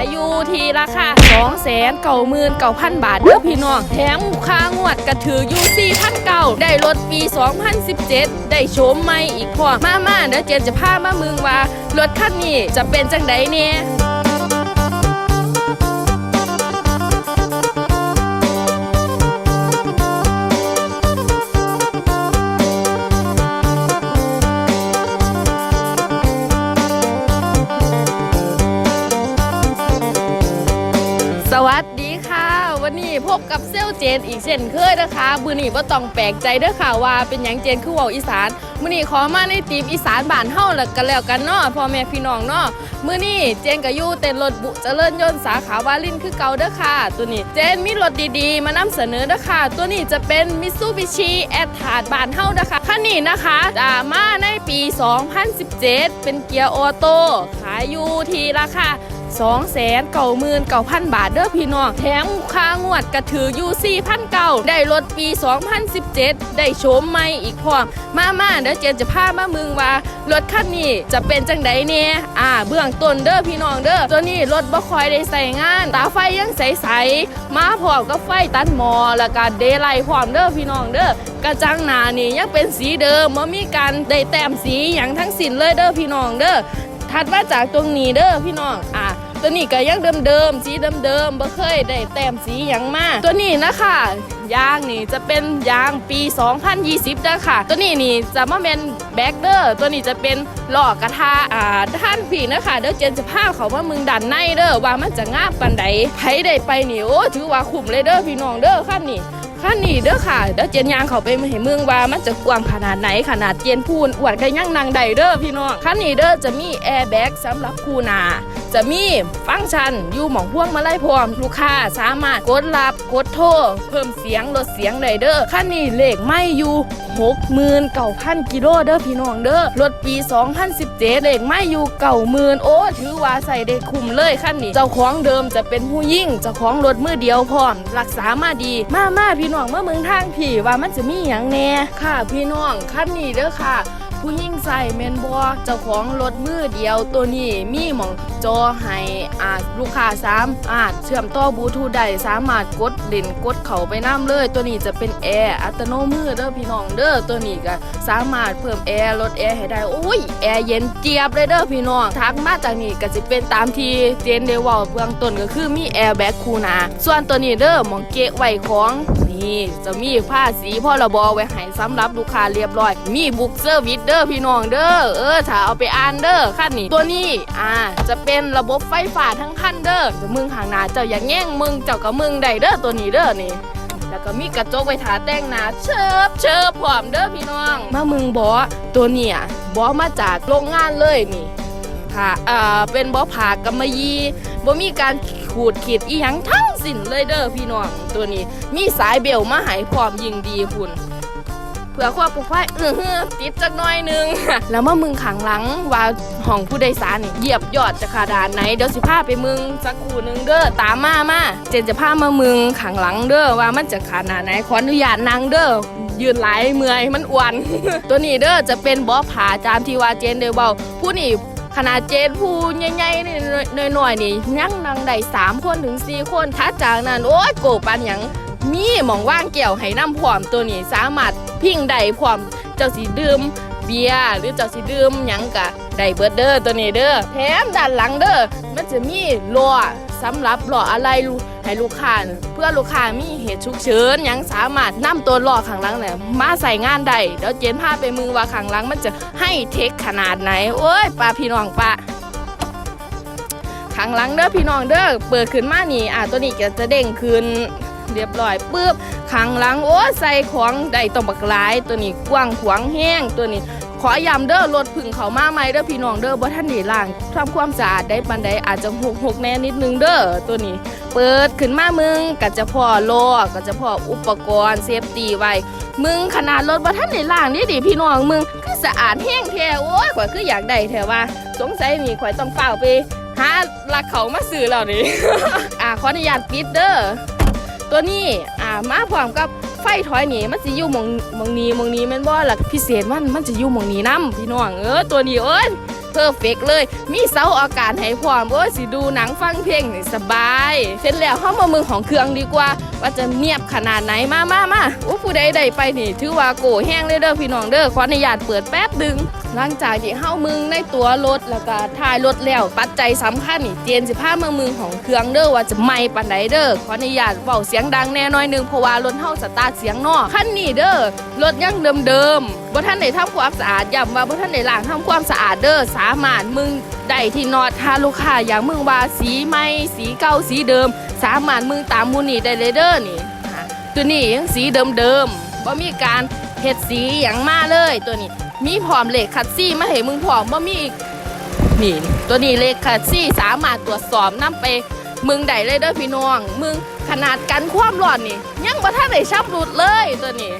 ายอยู่ที่ราคา2 9 9 0 0 0บาทเด้อพี่น้อง แถมค่างวดกระถืออยู่สี่พันเก่าได้รถปี 2017 ได้โฉมใหม่อีกพอมามาเดี๋ยวเจนจะพามามึงว่ารถคันนี้จะเป็นจังไดเนี่ย วันนี้พบกับเซลเจนอีกเช่นเคยนะคะมือนี้บ่ต้องแปลกใจเด้อค่ะว่าเป็นหยังเจนคือเว้าอีสานมือนี้ขอมาในทีมอีสานบ้านเฮาแล้วกันแล้วกันเนาะพ่อแม่พี่น้องเนาะมือนี้เจนก็อยู่เต้นรถบุเจริญยนต์สาขาวาลินคือเก่าเด้อค่ะ ตัวนี้เจนมีรถดีๆ มานำเสนอเด้อค่ะ ตัวนี้จะเป็น Mitsubishi a t r a บ้านเฮานะคะคันนี้นะคะจะมาในปี 2017 เป็นเกียร์ออโต้ขายอยู่ที่ราคา 2 9 9 0 0 0 บาทเด้อพี่น้อง แถมค่างวดกระถืออยู่4,000เก่าได้รถปี 2017 ได้โฉมใหม่อีกพร้อม มามาเดี๋ยวเจนจะพามามึงว่ารถคันนี้จะเป็นจังไดเนี่ยอ่าเบื้องต้นเด้อพี่น้องเด้อตัวนี้รถบ่คอยได้ใส่งาน ตาไฟยังใสๆมาพร้อมกับไฟตัดหมอแล้วก็เดไลท์พร้อมเด้อพี่น้องเด้อกระจังหน้านี่ยังเป็นสีเดิมบ่มีการได้แต้มสีอย่างทั้งสิ้นเลยเด้อพี่น้องเด้อถัดมาจากตรงนี้เด้อพี่น้องอะ ตัวนี้ก็ยังเดิมๆสีเดิมๆบ่เคยได้แต้มสีหยังมากตัวนี้นะคะยางนี่จะเป็นยางปี 2020เด้อค่ะ ตัวนี้นี่จะมาเป็นแบ็กเดอร์ตัวนี้จะเป็นหล้อกระทะอ่าท่านผีนะคะเดี๋ยวเจนจะพาเขาว่ามึงดันในเด้อว่ามันจะงาบปันใดไผได้ไปนี่โอ้ถือว่าคุ้มเลยเด้อพี่น้องเด้อขั้นนี้ขั้นนี้เด้อค่ะเดี๋ยวเจนยางเขาไปให้เมืองว่ามันจะกว้างขนาดไหนขนาดเจนพูนอวดกันยังนางใดเด้อพี่น้องขั้นนี้เด้อจะมีแอร์แบ็กสำหรับคูนา จะมีฟังก์ชันอยู่หม่องพ่วงมาไล่พร้อม ลูกค้าสามารถกดรับกดโทรเพิ่มเสียงลดเสียงได้เด้อขั้นนี้เลขไม่อยู่69,000กิโลเด้อพี่น้องเด้อรถปี 2017เลขไม่อยู่90,000โอ้ถือว่าใส่ได้คุ้มเลยขั้นนี้เจ้าของเดิมจะเป็นผู้ยิ่งเจ้าของรถมือเดียวพร้อมรักษามาดี มามาพี่น้องเมื่อเมืองทางพี่ว่ามันจะมีอย่างแน่ค่ะ พี่น้องขั้นนี้เด้อค่ะ ผู้ยิ่งใส่เมนบอเจ้าของรถมือเดียวตัวนี้มีหมองจอให้อาจลูกค้าสามารถเชื่อมต่อบลูทูธได้สามารถกดเล่นกดเข้าไปน้ำเลย ตัวนี้จะเป็นแอร์อัตโนมือเด้อพี่น้องเด้อตัวนี้ก็สามารถเพิ่มแอร์ลดแอร์ให้ได้โอ้ยแอร์เย็นเจี๊ยบเลยเด้อพี่น้องทักมาจากนี้ก็จะเป็นตามที่เจนเดวอลเบื้องต้นก็คือมีแอร์แบ็คคูนาส่วนตัวนี้เด้อหมองเกะไว้ของ นี่จะมีผ้าสีพรบไว้ให้สำหรับลูกค้าเรียบร้อย มีบุ๊กเซอร์วิสเด้อพี่น้องเด้อเออถ้าเอาไปอ่านเด้อขั้นนี้ตัวนี้อ่าจะเป็นระบบไฟฟ้าทั้งคันเด้อจะมึงหางนาเจ้าอย่าแง่งมึงเจ้ากับมึงได้เด้อตัวนี้เด้อนี่แล้วก็มีกระจกไว้ทาแต่งหน้าเชิบเชิบพร้อมเด้อพี่น้องมามึงบอตัวเนี่ยบอมาจากโรงงานเลยนี่ผ่าอ่าเป็นบอผ่ากำมะยีบ่มีการขูดขีดอีหยังทั้ง สิ้นเลยเด้อพี่น้องตัวนี้ มีสายเบลมาให้พร้อมยิงดีพุ่นเพื่อความปลอดภัยเออติดจักหน่อยนึง แล้วเมามึงขังหลังว่าห้องผู้โดยสารนี่เหยียบยอดจะขาดานไหนเดี๋ยวสิพาไปมึงสักครู่นึงเด้อตามมามาเจนจะพามามึงขังหลังเด้อว่ามันจะขนาดไหนขออนุญาตนั่งเด้อยืนหลายเมื่อยมันอ้วน ตัวนี้เด้อจะเป็นบอผาจามที่ว่าเจนเดอเบาผู้นี่ นาดเจนผู้ใหญ่ๆนี่น้อยๆนี่ยังนังได้สามคนถึงสี่คนถ้าจากนั้นโอ้ยโกปันหยังมีหมองว่างเกี่ยวให้น้ำพร้อมตัวนี้สามารถพิงได้พร้อมเจ้าสีดื่มเบียร์หรือเจ้าสีดื่มหยังกะได้เบิร์ดเดอร์ตัวนี้เด้อแถมด้านหลังเด้อมันจะมีล้อสำหรับล้ออะไรลู ให้ลูกค้าเพื่อลูกค้ามีเหตุฉุกเฉินยังสามารถนำตัวหล้อข้างหลังเนี่ยมาใส่งานได้เดี๋ยวเจนพาไปมือว่าข้างหลังมันจะให้เทคขนาดไหนโอ้ยป้าพี่น้องป้าข้างหลังเด้อพี่น้องเด้อเปิดขึ้นมานี่อะตัวนี้ก็จะเด้งขึ้นเรียบร้อยปุ๊บข้างหลังโอ้ใส่ของได้ต้องบักหลาย ตัวนี้กว้างขวางแห้งตัวนี้ ขอย้ำเด้อรถพึ่งเขามาใหม่เด้อพี่น้องเด้อบ่ทันได้ล้างทำความสะอาดได้ปานใดอาจจะหกหกแน่นิดนึงเด้อตัวนี้ เปิดขึ้นมามึงก็จะพอโลก็จะพออุปกรณ์เซฟตี้ไว้มึงขนาดรถบ่ทันได้ล้างนี่ดิพี่น้องมึงคือสะอาดแห้งแท้โอ้ยข่อยคืออยากได้แท้ว่าสงสัยนี่ข่อยต้องเฝ้าไปหาลักเขามาซื้อแล้วนี่อ่าขออนุญาตปิดเด้อตัวนี้อ่ามาพร้อมกับ ไฟถอยนี่มันจะอยู่มองมองนี้มองนี้แม่นบ่ล่ะพิเศษมันมันจะอยู่มองนี้นํพี่น้องเออตัวนี้เอ้ยเพอร์เฟกเลย มีเสาอากาศให้พร้อมเอ้ยสิดูหนังฟังเพลงนี่สบาย เสร็จแล้วเข้ามามือของเครื่องดีกว่า ว่าจะเนียบขนาดไหนมามามาโอ้ผู้ใดใดไปนี่ ถือว่าโกแห้งเลยเด้อพี่น้องเด้อขออนุญาตเปิดแป๊บดึงหลังจากที่เข้ามึงในตัวรถแล้วก็ท้ายรถแล้วปัจจัยสำคัญนี่เจนสิพาเมืองมึงของเครื่องเด้อว่าจะไม่ปานใดเด้อขออนุญาตเว้าเสียงดังแน่น้อยหนึงเพราะว่ารถเฮาสตาร์ทเสียงนอกคันนี้เด้อรถยังเดิมๆบ่ทันได้ทำความสะอาดย้ำว่าบ่ทันได้ล้างทำความสะอาดเด้อสามารถมึงได้ที่นอดถ้าลูกค้าอย่ากมึงว่าสีใหม่สีเก่าสีเดิม สามารถมึงตามมูนี่ได้เลยเด้อนี่อ่าตัวนี้ยังสีเดิมๆบ่มีการเฮ็ดสีหยังมาเลยตัวนี้ มีพร้อมเลขคัดซี่มาให้มึงพร้อมบ่มีอีกนี่ตัวนี้เลขคัดซี่สามารถตรวจสอบนํไปมึงได้เลยเด้อพี่น้อง มึงขนาดกันความร้อนนี่ ยังบ่ทันได้ช้ำรุดเลยตัวนี้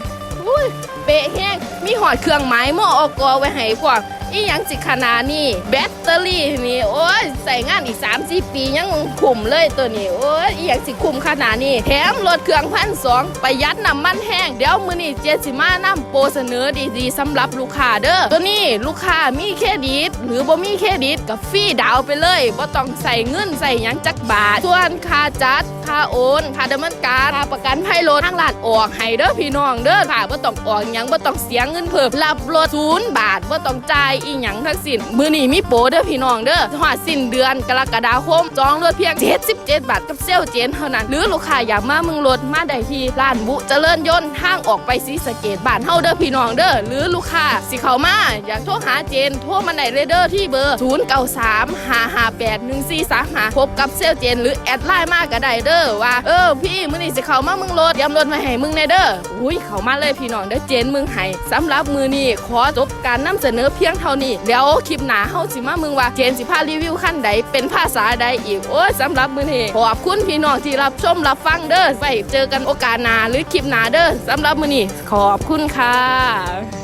อุ้ยเป๊ะแห้งมีหอดเครื่องหมายมออกไว้ให้พวก อีหยังสิขนาดนี่แบตเตอรี่นี่ โอ้ยใส่งานอีก3 4ปียังคุ้มเลยตัวนี้ โอ้ยอีหยังสิคุ้มขนาดนี้แถมรถเครื่องพันสองประหยัดน้ำมันแห้งเดี๋ยวมือนี้เจสิมานํโปรเสนอดีๆสำหรับลูกค้าเด้อตัวนี้ลูกค้ามีเครดิต หรือบ่มีเครดิตก็ฟรีดาวไปเลยบ่ต้องใส่เงินใส่หยังจักบาท ส่วนค่าจัดค่าโอนค่าดำเนินการค่าประกันภัยรถทางร้านออกให้เด้อพี่น้องเด้อค่ะบ่ต้องออกหยังบ่ต้องเสียเงินเพิ่มรับรถศูนย์บาทบ่ต้องจ่ายอีหยังทั้งสิ้นมือนี้มีโปรเด้อพี่น้องเด้อฮอดสิ้นเดือนกรกฎาคมจองรถเพียง 77 บาทกับเซลเจนเท่านั้น หรือลูกค้าอยากมาเมึงรถมาได้ที่ร้านบุเจริญยนต์ทางออกไปศรีสเกษบ้านเฮาเด้อพี่น้องเด้อหรือลูกค้าสิเข้ามาอยากโทรหาเจนโทรมาได้เลยเด้อที่เบอร์ 0935581435พบกับเซลเจน หรือแอดไลน์มาก็ได้เด้อว่าเออพี่มื้อนี้สิเข้ามามึงรถยำรถมาให้มึงแน่เด้ออุ้ยเข้ามาเลยพี่น้องเด้อเจนมึงให้สำหรับมื้อนี้ขอจบการนำเสนอเพียงเท่านี้ แล้วคลิปหนาเฮาสิมามึงว่าเจนสิพารีวิวขั้นใดเป็นภาษาใดอีก โอ้ยสำหรับมื้อนี้ขอบคุณพี่น้องที่รับชมรับฟังเด้อไว้เจอกันโอกาสหน้าหรือคลิปหน้าเด้อสำหรับมื้อนี้ขอบคุณค่ะ